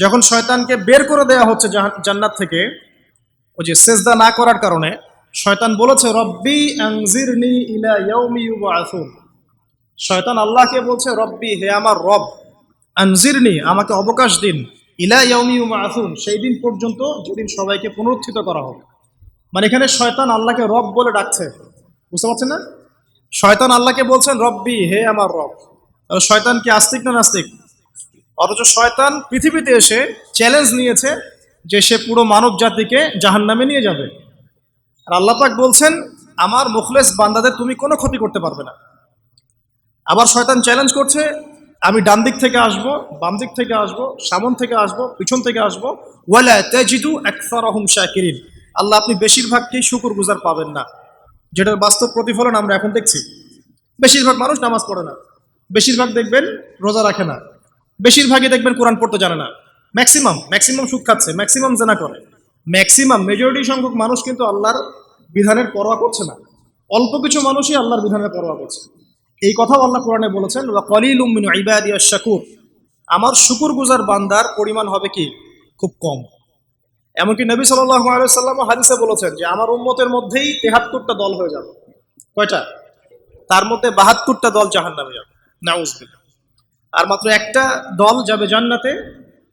যখন শয়তানকে বের করে দেওয়া হচ্ছে জান্নাত থেকে ওই যে সেজদা না করার কারণে, শয়তান বলেছে, রব্বি আংজিরনি ইলা ইয়াউমি ইউবআসুন শয়তান আল্লাহকে বলছে, রব্বি, হে আমার রব আনজিরনি আমাকে অবকাশ দিন, ইলা ইয়াউমি ইউবআসুন সেই দিন পর্যন্ত যেদিন সবাইকে পুনরুত্থিত করা হবে। মানে এখানে শয়তান আল্লাহকে রব বলে ডাকছে। বুঝতে পারছেন না? শয়তান আল্লাহকে বলছেন, রব্বি, হে আমার রব। শয়তান কি আস্তিক না নাস্তিক? অথচ শয়তান পৃথিবীতে এসে চ্যালেঞ্জ নিয়েছে যে সে পুরো মানব জাতিকে জাহান নামে নিয়ে যাবে। আর আল্লাহ পাক বলছেন, আমার মুখলেস বান্দাদের তুমি কোনো ক্ষতি করতে পারবে না। আবার শয়তান চ্যালেঞ্জ করছে, আমি ডান দিক থেকে আসব, বাম দিক থেকে আসব, সামন থেকে আসব, পিছন থেকে আসব। ওয়ালা তাজিদু আকসারহুম শাকিরিন। আল্লাহ, আপনি বেশিরভাগকেই শুকর গুজার পাবেন না। যেটার বাস্তব প্রতিফলন আমরা এখন দেখছি। বেশিরভাগ মানুষ নামাজ পড়ে না। বেশিরভাগ দেখবেন রোজা রাখে না। বেশিরভাগই দেখবেন কোরআন পড়তে জানে না। ম্যাক্সিমাম ম্যাক্সিমাম সুদ খাচ্ছে ম্যাক্সিমাম জেনা করে। ম্যাক্সিমাম মেজরিটি সংখ্যক মানুষ কিন্তু আল্লাহর বিধানের পরোয়া করছে না। অল্প কিছু মানুষই আল্লাহর বিধানের পরোয়া করছে। এই কথাও আল্লাহ কোরআনে বলেছেন কলিল ইবাদিয়া শাকুর আমার শুকুর গুজার বান্দার পরিমাণ হবে কি? খুব কম। এমনকি নবী সাল্লাম হাদিসে বলেছেন যে, আমার উম্মতের মধ্যেই তেহাত্তরটা দল হয়ে যাবে। কয়টা? তার মধ্যে বাহাত্তরটা দল জাহান নামে যাবে। নাউজবিল্লাহ। আর মাত্র একটা দল যাবে জান্নাতে,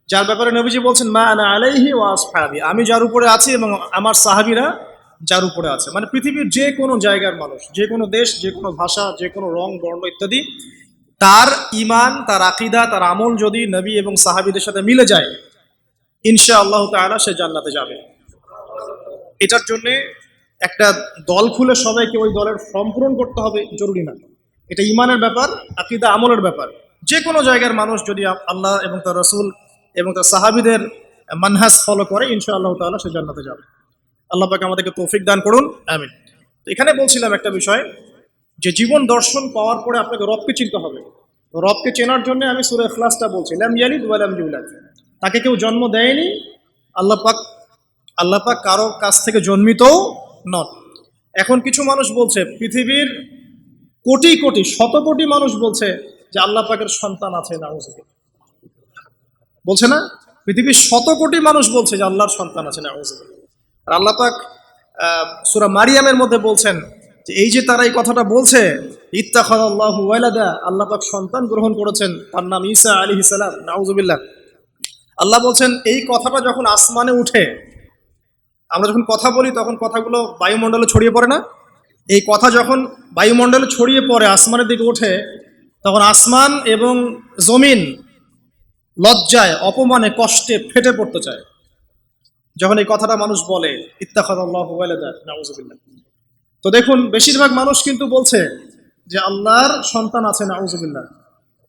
যার ব্যাপারে নবীজি বলছেন, মা আনা আলাইহি ওয়া আসহাবি। আমি যার উপরে আছি এবং আমার সাহাবীরা যার উপরে আছে। মানে পৃথিবীর যে কোনো জায়গার মানুষ, যে কোনো দেশ, যে কোনো ভাষা, যে কোনো রং, বর্ণ ইত্যাদি, তার ইমান তার আকিদা, তার আমল যদি নবী এবং সাহাবীদের সাথে মিলে যায় ইনশা আল্লাহ তাআলা সে জান্নাতে যাবে। এটার জন্যে একটা দল খুলে সবাইকে ওই দলের ফর্ম পূরণ করতে হবে, জরুরি না। এটা ইমানের ব্যাপার, আকিদা আমলের ব্যাপার। যে কোনো জায়গার মানুষ যদি আল্লাহ এবং তার রসুল এবং তার সাহাবিদের মানহাস ফলো করে ইনশা আল্লাহ তাআলা সে জান্নাতে যাবে। আল্লাহ পাকে আমাদেরকে তৌফিক দান করুন, আমিন। তো এখানে বলছিলাম একটা বিষয় যে জীবন দর্শন পাওয়ার পরে আপনাকে রবকে চিনতে হবে। রবকে চেনার জন্য আমি সুরে ফ্লাসটা বলছি ল্যাম ইয়ালিদ ওয়ালাম ইউলাদ। তাকে কেউ জন্ম দেয়নি, আল্লাহ পাক আল্লাহ পাক কারও কাছ থেকে জন্মিতও নন। এখন কিছু মানুষ বলছে, পৃথিবীর কোটি কোটি, শত কোটি মানুষ বলছে যে আল্লাহ পাকের সন্তান আছে না বলছে না? পৃথিবীর শত কোটি মানুষ বলছে যে আল্লাহর সন্তান আছে না আর আল্লাহ পাক সূরা মারিয়ামের মধ্যে বলছেন যে এই যে তারা এই কথাটা বলছে ইত্তাখাদাল্লাহু ওয়ালাদা, আল্লাহ পাক সন্তান গ্রহণ করেছেন, তার নাম ঈসা আলী সালাম, নাউজুবিল্লাহ। আল্লাহ বলছেন, এই কথাটা যখন আসমানে উঠে, আমরা যখন কথা বলি, তখন কথাগুলো বায়ুমণ্ডলে ছড়িয়ে পড়ে না? এই কথা যখন বায়ুমণ্ডলে ছড়িয়ে পড়ে, আসমানের দিকে ওঠে তখন আসমান এবং জমিন লজ্জায়, অপমানে, কষ্টে ফেটে পড়তে চায়। যখন এই কথাটা মানুষ বলে ইত্তাখাদাল্লাহু ওয়ালাদা নাউজুবিল্লাহ। তো দেখুন, বেশিরভাগ মানুষ কিন্তু বলছে যে আল্লাহর সন্তান আছে, নাউজুবিল্লাহ।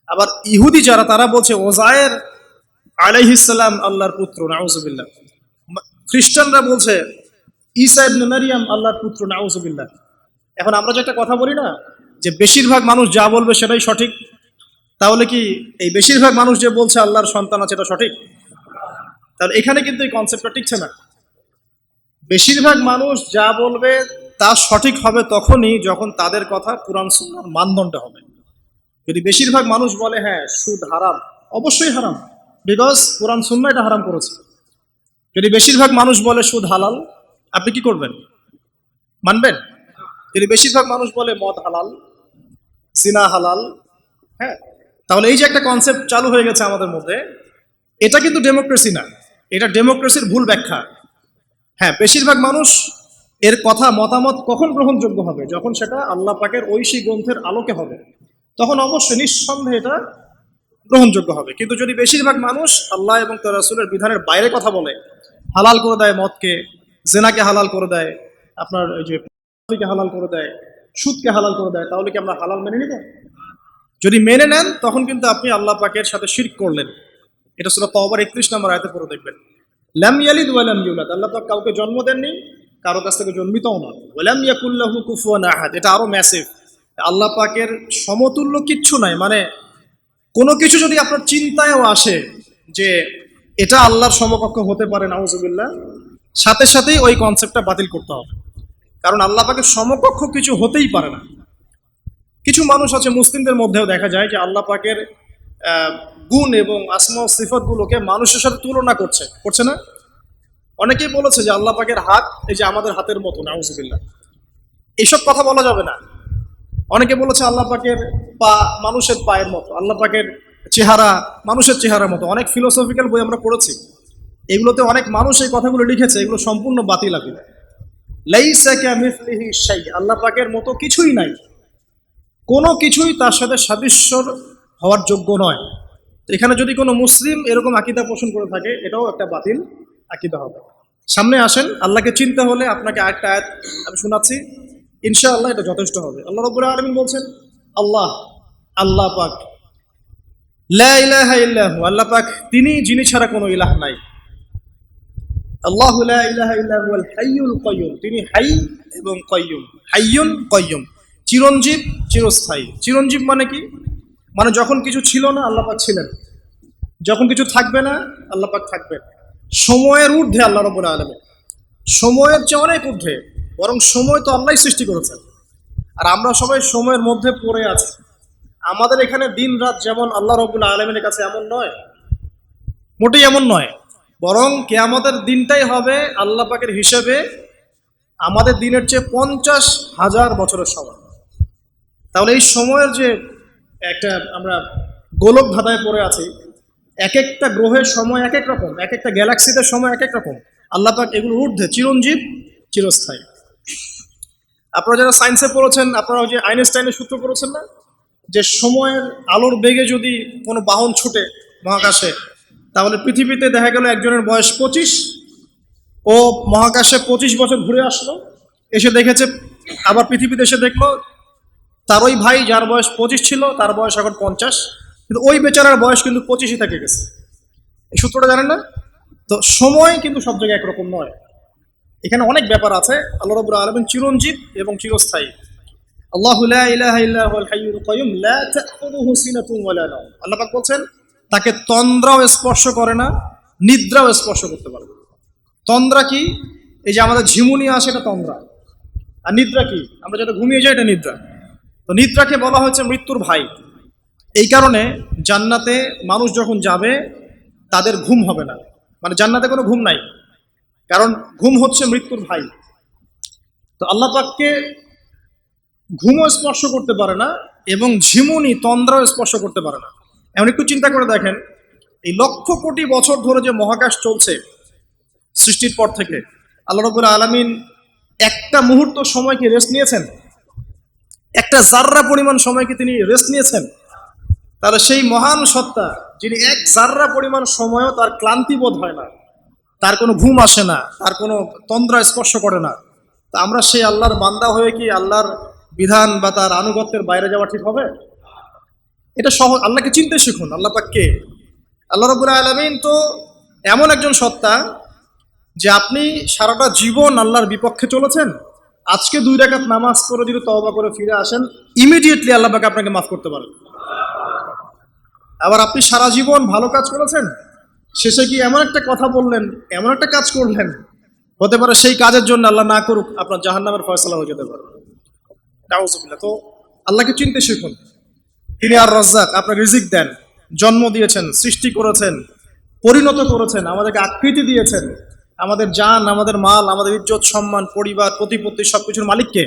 আবার ইহুদি যারা, তারা বলছে ওজায়ের আলাইহিসাল্লাম আল্লাহর পুত্র, নাউজুবিল্লাহ। খ্রিস্টানরা বলছে ঈসা ইবনে মারিয়াম আল্লাহর পুত্র, নাউজুবিল্লাহ। এখন আমরা যে একটা কথা বলি না যে বেশিরভাগ মানুষ যা বলবে সেটাই সঠিক, তাহলে কি এই বেশিরভাগ মানুষ যে বলছে আল্লাহর সন্তান আছে, এটা সঠিক? তাহলে এখানে কিন্তু এই কনসেপ্টটা টিকছে না। বেশিরভাগ মানুষ যা বলবে তা সঠিক হবে তখনই যখন তাদের কথা কোরআন সুন্নাহর মানদণ্ড হবে। যদি বেশিরভাগ মানুষ বলে হ্যাঁ সুদ হারাম, অবশ্যই হারাম বিকজ কোরআন সুন্না এটা হারাম করেছে। যদি বেশিরভাগ মানুষ বলে সুদ হালাল, আপনি কি করবেন? মানবেন? যদি বেশিরভাগ মানুষ বলে মদ হালাল সিনা হালাল হ্যাঁ? তাহলে এই যে একটা কনসেপ্ট চালু হয়ে গেছে আমাদের মধ্যে, এটা কিন্তু ডেমোক্রেসি না। এটা ডেমোক্রেসির ভুল ব্যাখ্যা। হ্যাঁ বেশিরভাগ মানুষ এর কথা, মতামত কখন গ্রহণযোগ্য হবে? যখন সেটা আল্লাহ পাকের ঐশী গ্রন্থের আলোকে হবে। তখন অবশ্যই নিঃসন্দেহে এটা গ্রহণযোগ্য হবে। কিন্তু যদি বেশিরভাগ মানুষ আল্লাহ এবং তার রাসূলের বিধানের বাইরে কথা বলে, হালাল করে দেয় মদকে, জেনাকে হালাল করে দেয়, আপনার ওই যে হালাল করে দেয় সুদকে হালাল করে দেয়, তাহলে কি আমরা হালাল মেনে নিব? যদি মেনে নেন, তখন কিন্তু আপনি আল্লাহ পাকের সাথে শিরক করলেন। এটা ছিল তওবার একত্রিশ নম্বর আয়তে পড়ে দেখবেন। লাম ইয়ালিদ ওয়ালাম ইউলাদ, আল্লাহ পাক কাউকে জন্ম দেননি, কারও কাছ থেকে জন্মিতও নন ওয়ালাম ইয়াকুল্লাহু কুফুয়ান আহাদ, এটা আরও ম্যাসিভ আল্লাহ পাকের সমতুল্য কিচ্ছু নাই মানে কোনো কিছু যদি আপনার চিন্তায়ও আসে যে এটা আল্লাহর সমকক্ষ হতে পারে, নাউজুবিল্লাহ, সাথে সাথেই ওই কনসেপ্টটা বাতিল করতে হবে। কারণ আল্লাহ পাকের সমকক্ষ কিছু হতেই পারে না। কিছু মানুষ আছে, মুসলিমদের মধ্যেও দেখা যায় যে আল্লাহ পাকের গুণ এবং আসমা সিফতগুলোকে মানুষের সাথে তুলনা করছে। করছে না? অনেকেই বলেছে যে আল্লাহ পাকের হাত এই যে আমাদের হাতের মতো, নাউজুবিল্লাহ। এইসব কথা বলা যাবে না। অনেকে বলেছে আল্লাহ পাকের পা মানুষের পায়ের মতো, আল্লাহ পাকের চেহারা মানুষের চেহারার মতো। অনেক ফিলোসফিক্যাল বই আমরা পড়েছি। এগুলোতে অনেক মানুষ এই কথাগুলো লিখেছে, এগুলো সম্পূর্ণ বাতিল শাই আল্লাহ পাকের মতো কিছুই নাই। কোনো কিছুই তার সাথে সাদৃশ্যর হওয়ার যোগ্য নয়। তো এখানে যদি কোনো মুসলিম এরকম আকিদা পোষণ করে থাকে, এটাও একটা বাতিল আকিদা হবে। সামনে আসেন, আল্লাহকে চিনতে হলে আপনাকে আরেকটা আয়াত আমি শোনাচ্ছি। ইনশাআল্লাহ এটা যথেষ্ট হবে। আল্লাহ রব্বুল আলমিন বলছেন, আল্লাহ আল্লাহ পাক, লা ইলাহা ইল্লাহু, আল্লাহ পাক, তিনি, যিনি ছাড়া কোনো ইলাহ নাই। আল্লাহ হাইয়ুল কাইয়ুম। তিনি হাই এবং কাইয়ুম। হাইয়ুন কাইয়ুম। চিরঞ্জীব, চিরস্থায়ী। চিরঞ্জীব মানে কি? মানে যখন কিছু ছিল না আল্লাহ পাক ছিলেন। যখন কিছু থাকবে না আল্লাহ পাক থাকবেন। সময়ের ঊর্ধ্বে আল্লাহ রব্বুল আলামিন। সময়ের চেয়ে অনেক ঊর্ধ্বে। বরং সময় তো আল্লাহই সৃষ্টি করেছেন। আর আমরা সবাই সময়ের মধ্যে পড়ে আছি। আমাদের এখানে দিন রাত যেমন আল্লাহ রবুল্লা আলমিনের কাছে এমন নয়, মোটেই এমন নয়। বরং কেয়ামতের দিনটাই হবে আল্লাহ পাকের হিসেবে আমাদের দিনের চেয়ে পঞ্চাশ হাজার বছরের সময়। তাহলে এই সময়ের যে একটা আমরা গোলক ধাঁধায় পড়ে আছি, এক একটা গ্রহের সময় এক এক রকম, এক একটা গ্যালাক্সিতে সময় এক এক রকম। আল্লাহ পাক এগুলো ঊর্ধ্বে, চিরঞ্জীব, চিরস্থায়ী। আপনারা যারা সায়েন্সে পড়েছেন, আপনারা ওই যে আইনস্টাইনের সূত্র পড়েছেন না? যে সময়ের আলোর বেগে যদি কোনো বাহন ছুটে মহাকাশে তাহলে পৃথিবীতে দেখা গেল একজনের বয়স পঁচিশ। ও মহাকাশে পঁচিশ বছর ঘুরে আসলো। এসে দেখেছে, আবার পৃথিবীতে এসে দেখল, তার ওই ভাই যার বয়স পঁচিশ ছিল, তার বয়স এখন পঞ্চাশ। কিন্তু ওই বেচারার বয়স কিন্তু পঁচিশই থেকে গেছে। এই সূত্রটা জানেন না? তো সময় কিন্তু সব জায়গায় একরকম নয়। এখানে অনেক ব্যাপার আছে। আল্লাহ রবুল্লা আলমিন চিরঞ্জিত এবং চিরস্থায়ী। আল্লাহ আল্লাহ বলছেন তাকে তন্দ্রাও স্পর্শ করে না, নিদ্রাও স্পর্শ করতে পারে না। তন্দ্রা কি? এই যে আমাদের ঝিমুনি আসে এটা তন্দ্রা। আর নিদ্রা কি? আমরা যেটা ঘুমিয়ে যাই, এটা নিদ্রা। তো নিদ্রাকে বলা হয়েছে মৃত্যুর ভাই। এই কারণে জান্নাতে মানুষ যখন যাবে, তাদের ঘুম হবে না। মানে জান্নাতে কোনো ঘুম নাই। কারণ ঘুম হচ্ছে মৃত্যুর ভাই। তো আল্লাহ পাককে ঘুমও স্পর্শ করতে পারে না এবং ঝিমুনি, তন্দ্রাও স্পর্শ করতে পারে না। এমন একটু চিন্তা করে দেখেন, এই লক্ষ কোটি বছর ধরে যে মহাকাশ চলছে সৃষ্টির পর থেকে, আল্লাহ রবুল্লা আলমিন একটা মুহূর্ত সময়কে রেস্ট নিয়েছেন? একটা জাররা পরিমাণ সময়কে তিনি রেস্ট নিয়েছেন? তাহলে সেই মহান সত্তা, যিনি এক জাররা পরিমাণ সময়ও তার ক্লান্তি বোধ হয় না, তার কোনো ঘুম আসে না, তার কোনো তন্দ্রা স্পর্শ করে না, তা আমরা সেই আল্লাহর বান্দা হয়ে কি আল্লাহর বিধান বা তার আনুগত্যের বাইরে যাওয়া ঠিক হবে? এটা সহ আল্লাহকে চিনতে শিখুন, আল্লাহ পাককে আল্লাহ রবুল আলমিন তো এমন একজন সত্তা যে আপনি সারাটা জীবন আল্লাহর বিপক্ষে চলেছেন, আজকে দুই রাকাত নামাজ করে যদি তওবা করে ফিরে আসেন ইমিডিয়েটলি আল্লাহ পাক আপনাকে মাফ করতে পারেন। আবার আপনি সারা জীবন ভালো কাজ করেছেন, শেষে কি এমন একটা কথা বললেন, এমন একটা কাজ করলেন, হতে পারে সেই কাজের জন্য আল্লাহ না করুক, আপনার জাহান্নামের ফয়সলা হয়ে যেতে পারে। তো আল্লাহকে চিনতে শিখুন। তিনি আর রজ্জাক আপনার রিজিক দেন, জন্ম দিয়েছেন, সৃষ্টি করেছেন, পরিণত করেছেন, আমাদেরকে আকৃতি দিয়েছেন। আমাদের জান, আমাদের মাল, আমাদের ইজ্জত, সম্মান, পরিবার, প্রতিপত্তি সবকিছুর মালিককে,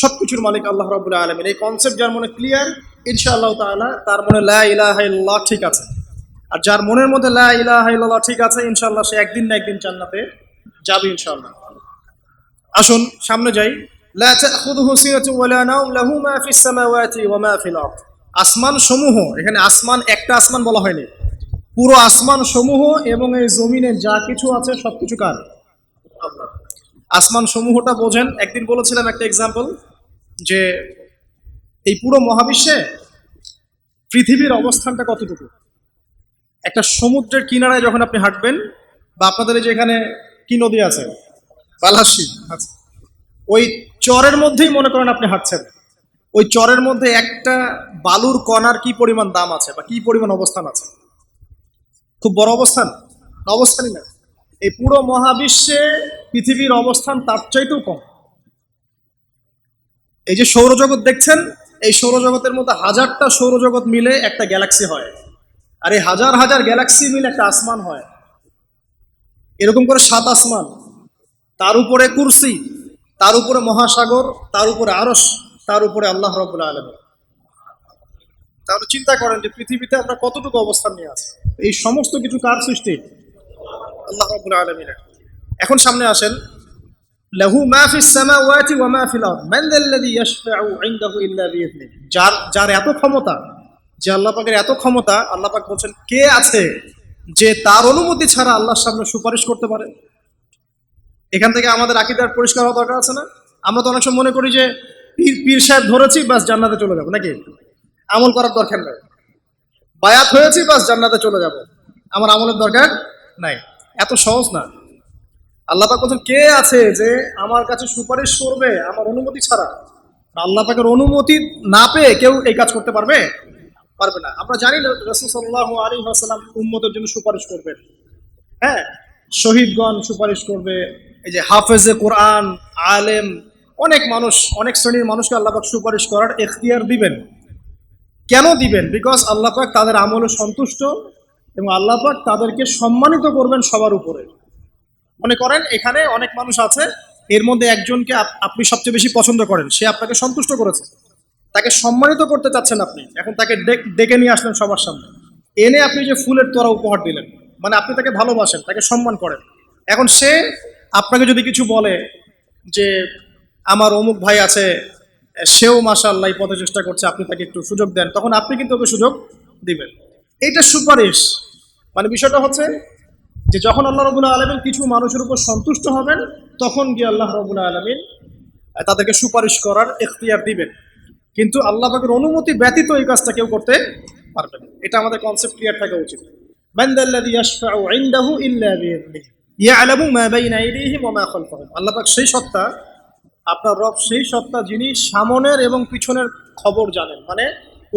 সবকিছুর মালিক আল্লাহ রাবুল আলমিন। এই কনসেপ্ট যার মনে ক্লিয়ার ইনশাআল্লাহ তাআলা, তার মনে লা ইলাহা ইল্লাল্লাহ ঠিক আছে। আর যার মনের মধ্যে লা ইলাহা ইল্লাল্লাহ ঠিক আছে, ইনশাআল্লাহ সে একদিন না একদিন জান্নাতে যাবে ইনশাআল্লাহ। আসুন, সামনে যাই। লা তাখুযুহু সিনাতুন ওয়ালা নাওম, লাহু মা ফিস সামাওয়াতি ওয়া মা ফিল আসমান সমূহ এখানে আসমান, একটা আসমান বলা হয়নি। পুরো আসমান সমূহ এবং এই জমিনে যা কিছু আছে সবকিছু কার? আল্লাহর। আসমান সমূহটা বোঝেন, একদিন বলেছিলাম একটা এক্সাম্পল যে এই পুরো মহাবিশ্বে পৃথিবীর অবস্থানটা কতটুকু? একটা সমুদ্রের কিনারায় যখন আপনি হাঁটবেন বা আপনাদের এই যে এখানে কি নদী আছে? বালাসি। আচ্ছা। ওই চরের মধ্যেই মনে করেন আপনি হাঁটছেন। ওই চরের মধ্যে একটা বালুর কণার কি পরিমাণ দাম আছে বা কি পরিমাণ অবস্থান আছে? খুব বড় অবস্থান? অবস্থানই না। এই পুরো মহাবিশ্বে পৃথিবীর অবস্থান তার চাইতেও কম। এই যে সৌরজগৎ দেখছেন, এই সৌরজগতের মধ্যে হাজারটা সৌরজগৎ মিলে একটা গ্যালাক্সি হয়। আর এই হাজার হাজার গ্যালাক্সি মিলে একটা আসমান হয়। এরকম করে সাত আসমান। তার উপরে কুরসি তার উপরে মহাসাগর, তার উপরে আরস তার উপরে আল্লাহ রবুল্লা আলম তাহলে চিন্তা করেন যে পৃথিবীতে আমরা কতটুকু অবস্থান নিয়ে আছি? এই সমস্ত কিছু কার সৃষ্টি? আল্লাহ রবুল্লা আলমিনের। এখন সামনে আসেন, লাহু মা ফিস সামাওয়াতি ওয়া মা ফিল আরদ। মান যাল্লাযী ইয়াশফা'ু ইনদাহু ইল্লা বিইذনিহি যার যার এত ক্ষমতা, যে আল্লাহ পাকের এত ক্ষমতা, আল্লাহ পাক বলছেন, কে আছে যে তার অনুমতি ছাড়া আল্লাহর সামনে সুপারিশ করতে পারে? এখান থেকে আমাদের আকিদার পরিষ্কার হওয়া দরকার আছে না? আমরা তো অনেক সময় মনে করি যে পীর পীর সাহেব ধরেছি, বাস জান্নাতে চলে যাব। নাকি? আমল করার দরকার নাই। বায়াত হয়েছি, বাস জান্নাতে চলে যাব। আমার আমলের দরকার নাই। এত সহজ না। আল্লাহ পাক বলছেন, কে আছে যে আমার কাছে সুপারিশ করবে আমার অনুমতি ছাড়া? আল্লাহ পাকের অনুমতি না পেয়ে কেউ এই কাজ করতে পারবে? পারবে না। আমরা জানি রসুল সাল্লাহ আলী আসাল্লাম উম্মতের জন্য সুপারিশ করবেন। হ্যাঁ শহীদগণ সুপারিশ করবে এই যে হাফেজে কোরআন, আলেম, অনেক মানুষ, অনেক শ্রেণির মানুষকে আল্লাপাক সুপারিশ করার এখতিয়ার দিবেন। কেন দিবেন? বিকজ আল্লাহ পাক তাদের আমলে সন্তুষ্ট এবং আল্লাহ পাক তাদেরকে সম্মানিত করবেন সবার উপরে। মনে করেন, এখানে অনেক মানুষ আছে, এর মধ্যে একজনকে আপনি সবচেয়ে বেশি পছন্দ করেন, সে আপনাকে সন্তুষ্ট করেছে। তাকে সম্মানিত করতে চাচ্ছেন আপনি, এখন তাকে ডেকে নিয়ে আসলেন সবার সামনে। এনে আপনি যে ফুলের তোরা উপহার দিলেন মানে আপনি তাকে ভালোবাসেন, তাকে সম্মান করেন। এখন সে আপনাকে যদি কিছু বলে যে আমার অমুক ভাই আছে, সেও মাসাল্লাহ এই পথে চেষ্টা করছে, আপনি তাকে একটু সুযোগ দেন, তখন আপনি কিন্তু ওকে সুযোগ দিবেন। এটা সুপারিশ। মানে বিষয়টা হচ্ছে যে যখন আল্লাহ রবুল্লা আলমিন কিছু মানুষের উপর সন্তুষ্ট হবেন, তখন গিয়ে আল্লাহ রবুল্লা আলমিন তাদেরকে সুপারিশ করার এখতিয়ার দিবেন। কিন্তু আল্লাহ পাকের অনুমতি ব্যতীত এই কাজটা কেউ করতে পারবে না। এটা আমাদের কনসেপ্ট ক্লিয়ার থাকা উচিত। মান্দাল্লাদি ইয়াশফাউ ইল্লা আল্লাপাক সেই সত্তা, আপনার রব সেই সত্তা যিনি সামনের এবং পিছনের খবর জানেন। মানে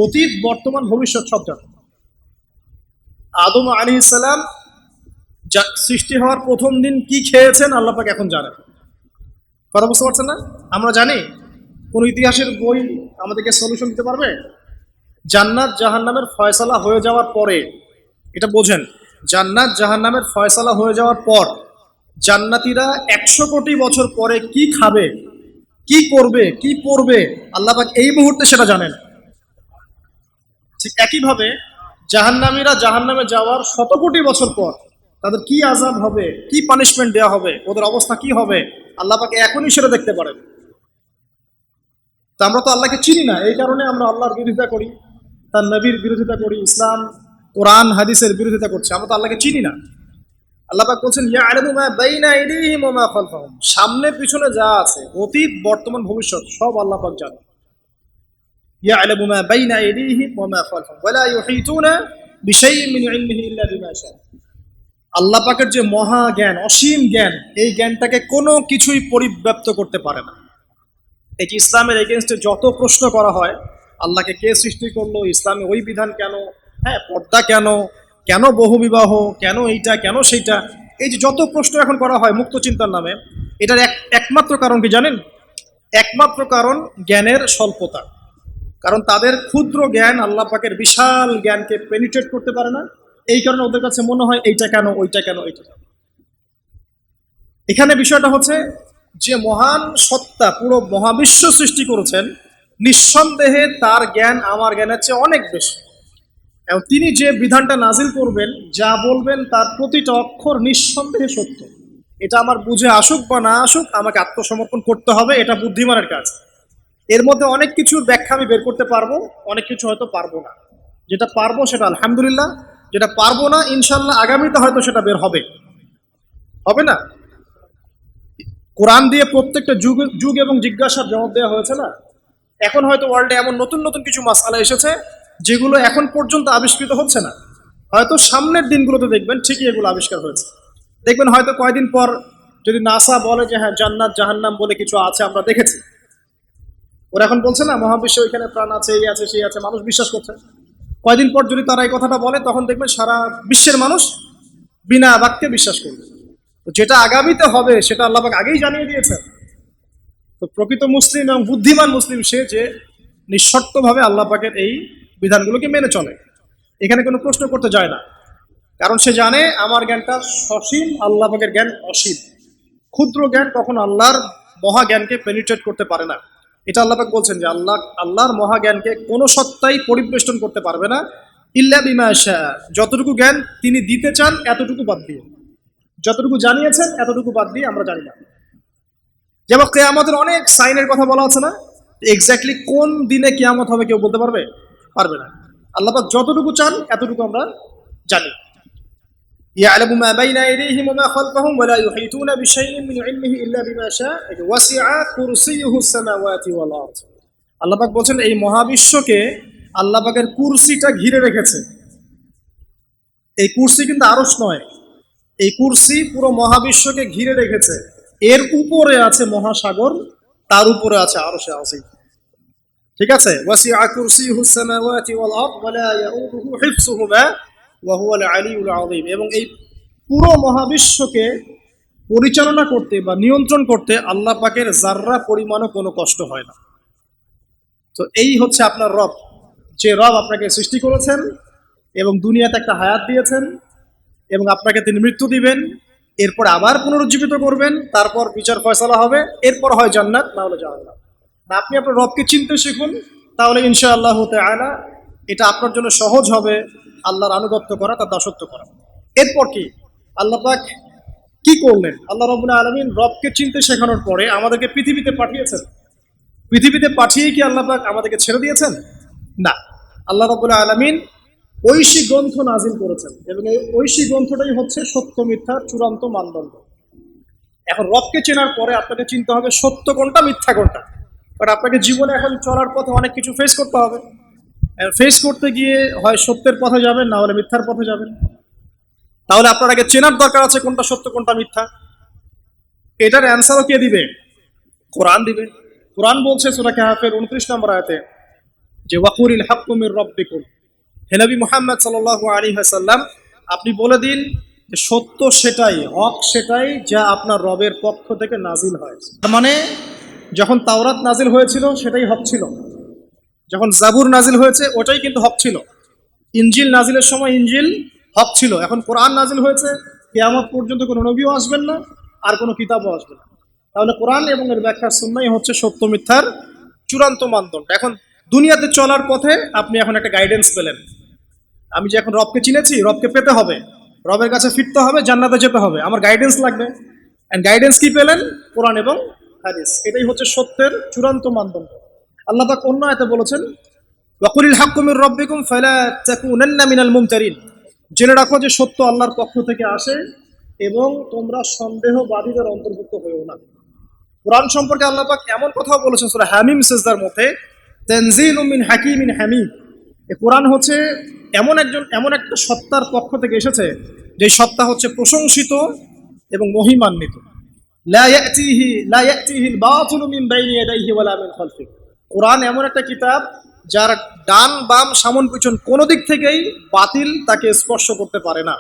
অতীত, বর্তমান, ভবিষ্যৎ সব জানেন। আদম আলি ইসালাম সৃষ্টি হওয়ার প্রথম দিন কি খেয়েছেন আল্লাপাক এখন জানেন। কথা বুঝতে পারছেন না? আমরা জানি, কোন ইতিহাসের বই আমাদেরকে সলিউশন দিতে পারবে? জান্নাত জাহান্নামের ফয়সালা হয়ে যাওয়ার পরে, এটা বোঝেন। জান্নাত জাহান্নামের ফয়সালা হয়ে যাওয়ার পর জান্নাতীরা একশো কোটি বছর পরে কি খাবে, কি করবে, কি পড়বে আল্লাহবাক এই মুহূর্তে সেটা জানেন। ঠিক একইভাবে জাহান্নামীরা জাহান্নামে যাওয়ার শত কোটি বছর পর তাদের কি আজাব হবে, কি পানিশমেন্ট দেওয়া হবে, ওদের অবস্থা কি হবে, আল্লাহ পাকে এখনই সেটা দেখতে পারেন। তা আমরা তো আল্লাহকে চিনি না, এই কারণে আমরা আল্লাহর বিরোধিতা করি, তার নবীর বিরোধিতা করি, ইসলাম কোরআন, হাদিসের বিরোধিতা করছে। আমরা তো আল্লাহকে চিনি না। আল্লাপাক বলছেন ইয়া আরবু মা বাইনা ইদিহিম ওয়া মা খালফাহুম। সামনে পিছনে যা আছে, অতীত, বর্তমান, ভবিষ্যৎ, সব আল্লাহ জানে জানেন। ইয়া আলামু মা বাইনা ইদিহিম ওয়া মা খালফাহুম। ওয়া লা ইউহিতুনা বিশাইইন যে মহা জ্ঞান, অসীম জ্ঞান, এই জ্ঞানটাকে কোনো কিছুই পরিব্যাপ্ত করতে পারে না। এটি ইসলামের এগেনস্টে যত প্রশ্ন করা হয়, আল্লাহকে কে সৃষ্টি করল, ইসলামে ওই বিধান কেন হ্যাঁ পর্দা কেন? কেন বহুবিবাহ? কেন এইটা? কেন সেইটা? এই যে যত প্রশ্ন এখন করা হয় মুক্ত চিন্তার নামে, এটার এক, একমাত্র কারণ কি জানেন? একমাত্র কারণ জ্ঞানের স্বল্পতা। কারণ তাদের ক্ষুদ্র জ্ঞান আল্লাহ পাকের বিশাল জ্ঞানকে পেনিট্রেট করতে পারে না। এই কারণে ওদের কাছে মনে হয় এইটা কেন, ওইটা কেন কেন? এখানে বিষয়টা হচ্ছে, যে মহান সত্তা পুরো মহাবিশ্ব সৃষ্টি করেছেন, নিঃসন্দেহে তার জ্ঞান আমার জ্ঞানের চেয়ে অনেক বেশি। এবং তিনি যে বিধানটা নাজিল করবেন, যা বলবেন তার প্রতিটা অক্ষর নিঃসন্দেহে সত্য। এটা আমার বুঝে আসুক বা না আসুক, আমাকে আত্মসমর্পণ করতে হবে, এটা বুদ্ধিমানের কাজ। এর মধ্যে অনেক কিছুর ব্যাখ্যা আমি বের করতে পারব, অনেক কিছু হয়তো পারব না। যেটা পারব সেটা আলহামদুলিল্লাহ, যেটা পারব না ইনশাল্লাহ আগামীতে হয়তো সেটা বের হবে। হবে না? কোরআন দিয়ে প্রত্যেকটা যুগ যুগ এবং জিজ্ঞাসার জবাব দেওয়া হয়েছে না? এখন হয়তো ওয়ার্ল্ডে এমন নতুন নতুন কিছু মাসালা এসেছে যেগুলো এখন পর্যন্ত আবিষ্কৃত হচ্ছে না। হয়তো সামনের দিনগুলোতে দেখবেন ঠিকই এগুলো আবিষ্কার হয়েছে। দেখবেন হয়তো কয়দিন পর যদি নাসা বলে যে হ্যাঁ জান্নাত, জাহান্নাম বলে কিছু আছে আমরা দেখেছি। ওরা এখন বলছে না, মহাবিশ্বে ওইখানে প্রাণ আছে, এই আছে, সেই আছে, মানুষ বিশ্বাস করছে। কয়দিন পর যদি তারা এই কথাটা বলে, তখন দেখবেন সারা বিশ্বের মানুষ বিনা বাক্যে বিশ্বাস করবে। তো যেটা আগামীতে হবে, সেটা আল্লাহবাক আগেই জানিয়ে দিয়েছেন। তো প্রকৃত মুসলিম এবং বুদ্ধিমান মুসলিম সে যে নিঃশর্তভাবে আল্লাহ পাকের এই বিধানগুলোকে মেনে চলে। এখানে কোনো প্রশ্ন করতে যায় না। কারণ সে জানে আমার জ্ঞানটা সসীম আল্লাহ পাকের জ্ঞান অসীম। ক্ষুদ্র জ্ঞান কখনো আল্লাহর মহা জ্ঞানকে পেনিট্রেট করতে পারে না। এটা আল্লাপাক বলছেন যে আল্লাহ, আল্লাহর মহা জ্ঞানকে কোনো সত্তাই পরিবেষ্টন করতে পারবে না। ইল্লা বিমা শাহ। যতটুকু জ্ঞান তিনি দিতে চান, এতটুকু বাদ দিয়ে। যতটুকু জানিয়েছেন, এতটুকু বাদ দিয়ে আমরা জানি না। যেমন কেয়ামতের অনেক সাইনের কথা বলা আছে না? এক্স্যাক্টলি কোন দিনে কেয়ামত হবে কেউ বলতে পারবে? পারবে না আল্লাহ পাক যতটুকু চান এতটুকু আমরা জানি يعلم ما بين أيديهم وما خلفهم ولا يحيطون بشيء من علمه إلا بما شاء وسع كرسيه السماوات والأرض আল্লাহ পাক বলছেন এই মহাবিশ্বকে আল্লাহ পাকের কুরসিটা ঘিরে রেখেছে এই কুরসি কিন্তু আরস নয় এই কুরসি পুরো মহাবিশ্বকে ঘিরে রেখেছে এর উপরে আছে মহাসাগর তার উপরে আছে আরশে আসি ঠিক আছে? এবং এই পুরো মহাবিশ্বকে পরিচালনা করতে বা নিয়ন্ত্রণ করতে আল্লাহ পাকের জাররা পরিমাণও কোনো কষ্ট হয় না। তো এই হচ্ছে আপনার রব। যে রব আপনাকে সৃষ্টি করেছেন এবং দুনিয়াতে একটা হায়াত দিয়েছেন এবং আপনাকে তিনি মৃত্যু দিবেন, এরপর আবার পুনরুজ্জীবিত করবেন, তারপর বিচার ফয়সালা হবে, এরপর হয় জান্নাত, না হলে জাহান্নাম। আপনি আপনার রবকে চিনতে শিখুন, তাহলে ইনশা আল্লাহ আলা এটা আপনার জন্য সহজ হবে আল্লাহর আনুগত্য করা, তার দাসত্ব করা। এরপর কি? আল্লাহ পাক কি করলেন? আল্লাহ রবুল্লা আলমিন রবকে চিনতে শেখানোর পরে আমাদেরকে পৃথিবীতে পাঠিয়েছেন। পৃথিবীতে পাঠিয়ে কি আল্লাহ পাক আমাদেরকে ছেড়ে দিয়েছেন? না। আল্লাহ রবুল্লা আলমিন ঐশী গ্রন্থ নাজিল করেছেন এবং এই ঐশী গ্রন্থটাই হচ্ছে সত্য মিথ্যার চূড়ান্ত মানদণ্ড। এখন রবকে চেনার পরে আপনাকে চিনতে হবে সত্য কোনটা, মিথ্যা কোনটা। বাট আপনাকে জীবনে এখন চলার পথে অনেক কিছু ফেস করতে হবে। ফেস করতে গিয়ে হয় সত্যের পথে যাবেন, না হলে মিথ্যার পথে যাবেন। তাহলে আপনার আগে চেনার দরকার আছে কোনটা সত্য, কোনটা মিথ্যা। এটার অ্যান্সারও কে দিবে? কোরআন দিবে। কোরআন বলছে সুরাকে হাফের উনত্রিশ নম্বর আয়াতে, যে ওয়াকুরিল হাক্কুমির রব্বিকুম। হেনবি মোহাম্মদ সাল আলী হাসাল্লাম আপনি বলে দিন যে সত্য সেটাই, হক সেটাই যা আপনার রবের পক্ষ থেকে নাজিল হয়। তার মানে যখন তাওরাত নাজিল হয়েছিল, সেটাই হক ছিল। যখন জাবুর নাজিল হয়েছে, ওটাই কিন্তু হক ছিল। ইঞ্জিল নাজিলের সময় ইঞ্জিল হক ছিল। এখন কোরআন নাজিল হয়েছে, কেয়ামত পর্যন্ত কোনো নবীও আসবেন না, আর কোনো কিতাবও আসবে না। তাহলে কোরআন এবং এর ব্যাখ্যা শুননাই হচ্ছে সত্য মিথ্যার চূড়ান্ত মানদণ্ড। এখন দুনিয়াতে চলার পথে আপনি এখন একটা গাইডেন্স পেলেন। আমি যে এখন রবকে চিনেছি, রবকে পেতে হবে। রবের কাছে ফিরতে হবে, জান্নাতে যেতে হবে। আমার গাইডেন্স লাগবে। অ্যান্ড গাইডেন্স কি পেলেন? কোরআন এবং হাদিস। এটাই হচ্ছে সত্যের চূড়ান্ত মানদণ্ড। আল্লাহ পাক অন্য আয়তে বলেছেন ওয়াকুলিল হাক্কুমির রব্বিকুম ফালা তাকুনান্না মিনাল মুমতারিন। জেনে রাখো যে সত্য আল্লাহর পক্ষ থেকে আসে এবং তোমরা সন্দেহবাদীদের অন্তর্ভুক্ত হয়েও না। কোরআন সম্পর্কে আল্লাহ পাক এমন কথাও বলেছেন সূরা হামিম সেজদার মধ্যে, তানজিলুম মিন হাকিমিন হামিদ। এ কোরআন হচ্ছে এমন একজন, এমন একটা সত্তার পক্ষ থেকে এসেছে যে সত্তা হচ্ছে প্রশংসিত এবং মহিমান্বিত। কোরআন এমন একটা কিতাব যার ডান বাম সামন পিছন কোনো দিক থেকেই বাতিল তাকে স্পর্শ করতে পারে না